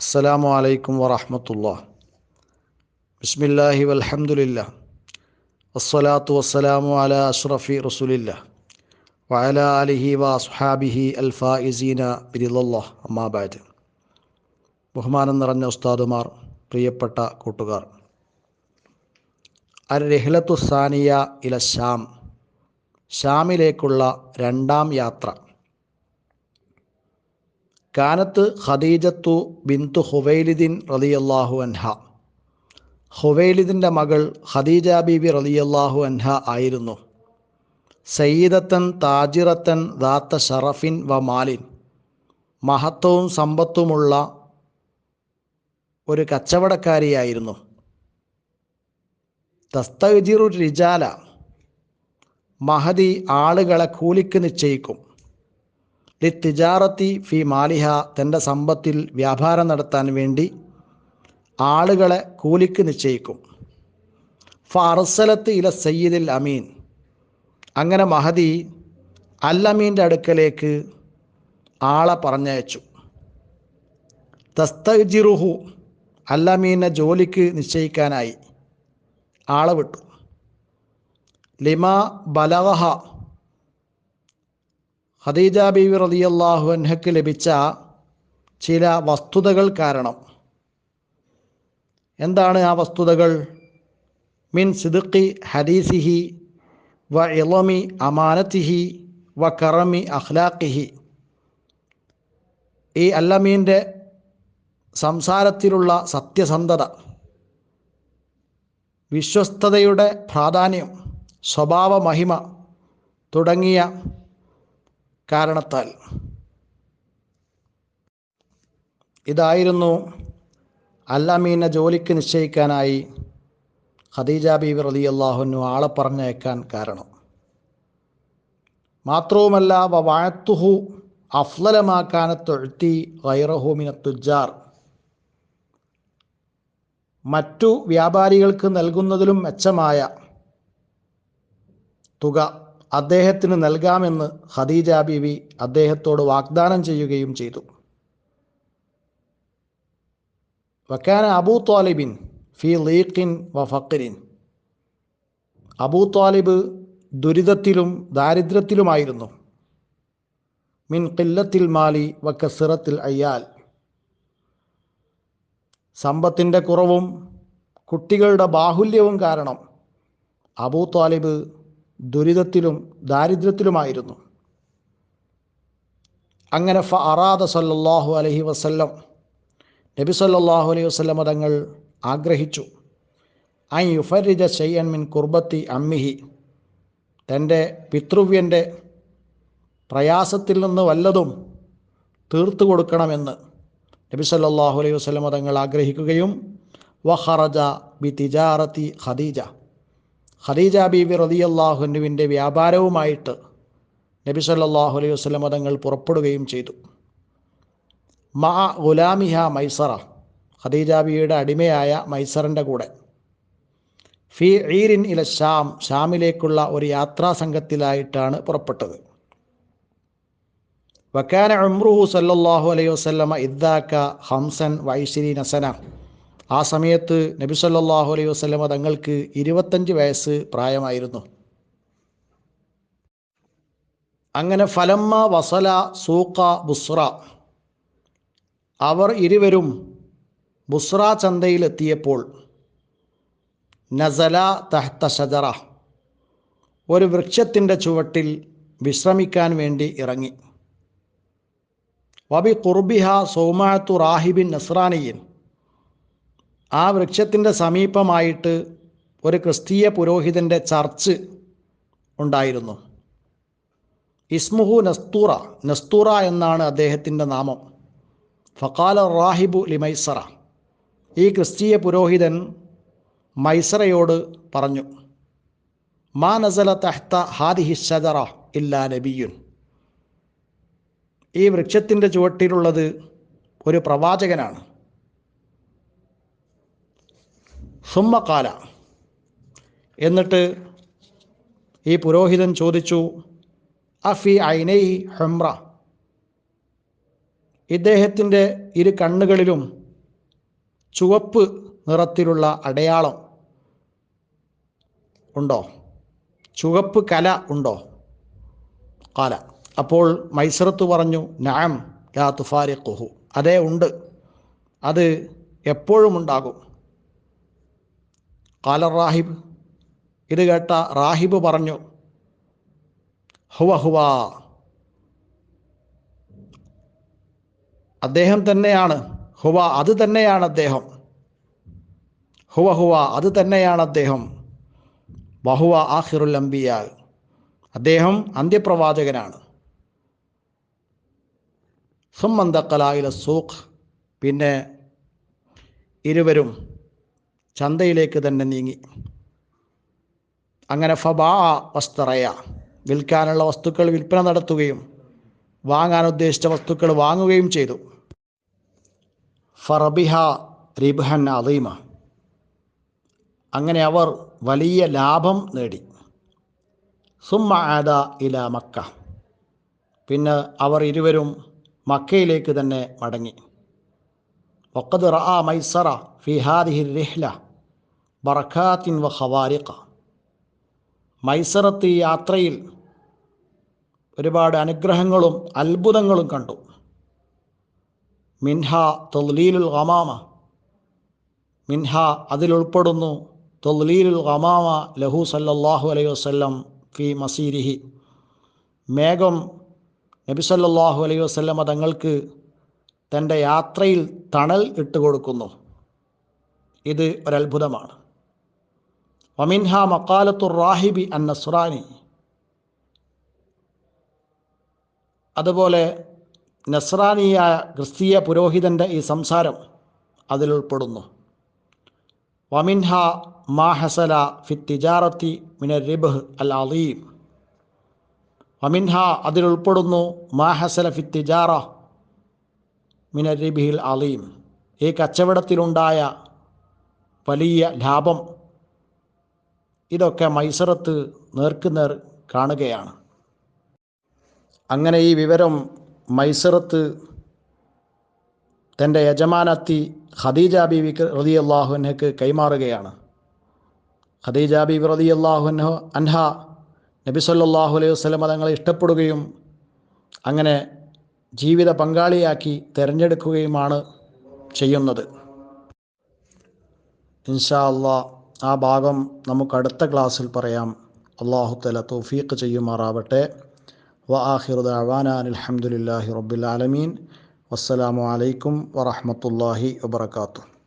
അസ്സലാമു അലൈക്കും വറഹമത്തുള്ള. ബിസ്മില്ലാഹി വൽഹമുല്ല വസ്സലാത്തു വസ്സലാമു അല അഷ്റഫി റസൂലില്ല. വഅല അലിഹി വസ്ഹാബിഹി അൽഫായിസീന ബിരിലല്ലാ അമ്മാബാദ് ബഹുമാനം നിറഞ്ഞ ഉസ്താദുമാർ പ്രിയപ്പെട്ട കൂട്ടുകാർ. അൽ രഹിലത്തു സാനിയ ഇല ഷാം ഷാമിലേക്കുള്ള രണ്ടാം യാത്ര. കാനത്ത് ഖദീജത്തു ബിന്തു ഹുവൈലിദിൻ റലിയല്ലാഹു അൻഹ. ഹുവൈലിദിന്റെ മകൾ ഖദീജ ബീബി റലിയല്ലാഹു അൻഹ ആയിരുന്നു. സയ്യിദത്തൻ താജിറത്തൻ ദാത്ത ഷറഫിൻ വ മാലിൻ. മഹത്വവും സമ്പത്തുമുള്ള ഒരു കച്ചവടക്കാരിയായിരുന്നു. തസ്തജിറു റിജാല മഹദി ആളുകളെ കൂലിക്ക് നിശ്ചയിക്കും. ലി തിജാറത്തി ഫി മാലിഹ തന്റെ സമ്പത്തിൽ വ്യാപാരം നടത്താൻ വേണ്ടി ആളുകളെ കൂലിക്ക് നിശ്ചയിക്കും. ഫർസലത്ത് ഇല സയ്യിദിൽ അമീൻ. അങ്ങനെ മഹദി അല്ലമീന്റെ അടുക്കലേക്ക് ആളെ പറഞ്ഞയച്ചു. തസ്തജിറുഹു അല്ലമീനെ ജോലിക്ക് നിശ്ചയിക്കാനായി ആളെ വിട്ടു. ലിമ ബലവഹ ഖദീജ ബീവി റതിയല്ലാഹു അൻഹയ്ക്ക് ലഭിച്ച ചില വസ്തുതകൾ കാരണം. എന്താണ് ആ വസ്തുതകൾ? മിൻ സിദുക്കി ഹദീസിഹി വ ഇളമി അമാനത്തിഹി വ കറമി അഖ്ലാഖിഹി. ഈ അല്ലമീന്റെ സംസാരത്തിലുള്ള സത്യസന്ധത വിശ്വസ്തതയുടെ പ്രാധാന്യം സ്വഭാവ മഹിമ തുടങ്ങിയ കാരണത്താൽ. ഇതായിരുന്നു അല്ലാമീനെ ജോലിക്ക് നിശ്ചയിക്കാനായി ഖദീജ ബീവി റലി അള്ളാഹുനു ആളെ പറഞ്ഞയക്കാൻ കാരണം. മാത്രവുമല്ല വാഴത്തുഹു അഫ്ലലമാക്കാനത്തൊഴുത്തി ഗൈറഹുമിന തുജാർ മറ്റു വ്യാപാരികൾക്ക് നൽകുന്നതിലും മെച്ചമായ തുക അദ്ദേഹത്തിന് നൽകാമെന്ന് ഖദീജ ബിവി അദ്ദേഹത്തോട് വാഗ്ദാനം ചെയ്യുകയും ചെയ്തു. വക്കാന അബൂ ത്വാലിബിൻ ഫി ലീഖിൻ വ ഫക്കിരിൻ അബൂ ത്വാലിബ് ദുരിതത്തിലും ദാരിദ്ര്യത്തിലുമായിരുന്നു. മിൻ കില്ലത്തിൽ മാലി വ കസിറത്തിൽ അയ്യാൽ. സമ്പത്തിന്റെ കുറവും കുട്ടികളുടെ ബാഹുല്യവും കാരണം അബൂ ത്വാലിബ് ദുരിതത്തിലും ദാരിദ്ര്യത്തിലുമായിരുന്നു. അങ്ങനെ ഫ അറാദ സല്ലാഹു അലഹി വസ്ല്ലം നബി സല്ലാഹു അലൈഹി വസ്ലം തങ്ങൾ ആഗ്രഹിച്ചു ഐ യുഫരിജ ഷെയ്യൻ മിൻ കുർബത്തി അമ്മിഹി തന്റെ പിതൃവ്യന്റെ പ്രയാസത്തിൽ നിന്ന് വല്ലതും തീർത്തു കൊടുക്കണമെന്ന് നബി സല്ലാഹു അലൈഹി വസ്ലം തങ്ങൾ ആഗ്രഹിക്കുകയും വഹറജ ബി തിജാറത്തി ഖദീജ ഖദീജ ബീബി റതിയല്ലാഹുനുവിന്റെ വ്യാപാരവുമായിട്ട് നബി സല്ലാഹു അലൈഹി വസ്ലം തങ്ങൾ പുറപ്പെടുകയും ചെയ്തു. മാ ഗുലാമിഹ മൈസറ ഖദീജാബിയുടെ അടിമയായ മൈസറിന്റെ കൂടെ. ഫി ഈരിൻ ഇല ഷാം ഷാമിലേക്കുള്ള ഒരു യാത്രാ സംഘത്തിലായിട്ടാണ് പുറപ്പെട്ടത്. വക്കാന ഉംറുഹു സല്ലാഹു അലൈഹി വസ്ലമ ഇദ്ദാക്ക ഹംസൻ വൈശിരി നസന ആ സമയത്ത് നബി സല്ലല്ലാഹു അലൈഹി വസല്ലമ തങ്ങൾക്ക് ഇരുപത്തഞ്ച് വയസ്സ് പ്രായമായിരുന്നു. അങ്ങനെ ഫലമ്മ വസല സൂക്ക ബുസ്ര അവർ ഇരുവരും ബുസ്ര ചന്തയിലെത്തിയപ്പോൾ നസല തഹ്ത ഷജറ ഒരു വൃക്ഷത്തിന്റെ ചുവട്ടിൽ വിശ്രമിക്കാൻ വേണ്ടി ഇറങ്ങി. വബി കുർബിഹ സൗമാത്തു റാഹിബിൻ നസ്രാനിയൻ ആ വൃക്ഷത്തിന്റെ സമീപമായിട്ട് ഒരു ക്രിസ്തീയ പുരോഹിതന്റെ ചർച്ച് ഉണ്ടായിരുന്നു. ഇസ്മുഹു നസ്തൂറ നസ്തൂറ എന്നാണ് അദ്ദേഹത്തിന്റെ നാമം. ഫക്കാല റാഹിബു ലിമൈസറ ഈ ക്രിസ്തീയ പുരോഹിതൻ മൈസറയോട് പറഞ്ഞു മാ നസല തഹ്ത ഹാദിഹി ഇല്ലാ നബിയുൻ. ഈ വൃക്ഷത്തിന്റെ ചുവട്ടിലുള്ളത് ഒരു പ്രവാചകനാണ്. സുമ്മക്കാല എന്നിട്ട് ഈ പുരോഹിതൻ ചോദിച്ചു അഫി ഐനൈ ഹെമ്ര ഇദ്ദേഹത്തിന്റെ ഇരു കണ്ണുകളിലും ചുവപ്പ് നിറത്തിലുള്ള അടയാളം ഉണ്ടോ? ചുവപ്പ് കല ഉണ്ടോ? കാല. അപ്പോൾ മൈസറത്ത് പറഞ്ഞു നാം ലാ തുഫാരി കുഹു അതേ ഉണ്ട്. അത് എപ്പോഴും ഉണ്ടാകും. കാല റാഹിബ് ഇത് കേട്ട റാഹിബ് പറഞ്ഞു ഹുവ ഹുവ. അദ്ദേഹം തന്നെയാണ് ഹുവ അത് തന്നെയാണ് അദ്ദേഹം. ഹുവ ഹുവ അത് തന്നെയാണ് അദ്ദേഹം. ബഹുവ ആഹിറുൽ അംബിയ അദ്ദേഹം അന്ത്യപ്രവാചകനാണ്. സുമ്മന്തക്കലായില സൂഖ്. പിന്നെ ഇരുവരും ചന്തയിലേക്ക് തന്നെ നീങ്ങി. അങ്ങനെ ഫബാ വസ്തറയ വിൽക്കാനുള്ള വസ്തുക്കൾ വിൽപ്പന നടത്തുകയും വാങ്ങാൻ ഉദ്ദേശിച്ച വസ്തുക്കൾ വാങ്ങുകയും ചെയ്തു. ഫറബിഹ റിബ്ഹൻ അലീമ അങ്ങനെ അവർ വലിയ ലാഭം നേടി. സുമ്മ ആദ ഇല മക്ക. പിന്നെ അവർ ഇരുവരും മക്കയിലേക്ക് തന്നെ മടങ്ങി. വക്കത് رأى ميسرة في هذه الرحلة بركات وخوارق. മൈസറത്ത് യാത്രയിൽ ഒരുപാട് അനുഗ്രഹങ്ങളും അത്ഭുതങ്ങളും കണ്ടു. മിൻഹ തൊലീലുൽ ഗമാമ മിൻഹ അതിലുൾപ്പെടുന്നു തൊലീലുൽ ഗമാമ ലഹു സല്ലാഹു അലൈഹി വസല്ലം ഫി മസീരിഹി. മേഘം നബി സല്ലാഹു അലൈഹി വസല്ലമ തങ്ങൾക്ക് തന്റെ യാത്രയിൽ തണൽ ഇട്ടുകൊടുക്കുന്നു ഇത് ഒരത്ഭുതമാണ്. വമിൻഹ മക്കാലത്തുർ റാഹിബി അൻ നസ്രാനി. അതുപോലെ നസ്രാനിയായ ക്രിസ്തീയ പുരോഹിതന്റെ ഈ സംസാരം അതിലുൾപ്പെടുന്നു വമിൻഹ മാഹസല ഫി തിജാറത്തി മിന റിബ് അൽ അലീം വമിൻഹ അതിലുൾപ്പെടുന്നു മാ ഹസല ഫി തിജാറ മിന റിബിഹിൽ അലീം. ഈ കച്ചവടത്തിലുണ്ടായ വലിയ ലാഭം ഇതൊക്കെ മൈസറത്ത് നേർക്കുനേർ കാണുകയാണ്. അങ്ങനെ ഈ വിവരം മൈസറത്ത് തന്റെ യജമാനത്തി ഖദീജ ബീവി റതി അള്ളാഹുനക്ക് കൈമാറുകയാണ്. ഖദീജ ബീവി റതി അള്ളാഹുനഹ അൻഹ നബി സല്ലാഹു അലൈഹി വസ്ലം തങ്ങളെ ഇഷ്ടപ്പെടുകയും അങ്ങനെ ജീവിത പങ്കാളിയാക്കി തിരഞ്ഞെടുക്കുകയുമാണ് ചെയ്യുന്നത്. ഇൻഷാ അള്ളാ ആ ഭാഗം നമുക്ക് അടുത്ത ക്ലാസ്സിൽ പറയാം. അള്ളാഹു തല തൗഫീഖ് ചെയ്യുമാറാവട്ടെ. വ ആഹിറു ദഅവാന അൽഹംദുലില്ലാഹി റബ്ബിൽ ആലമീൻ. വസ്സലാമു അലൈക്കും വറഹ്മത്തുള്ളാഹി വബറകാതുഹു.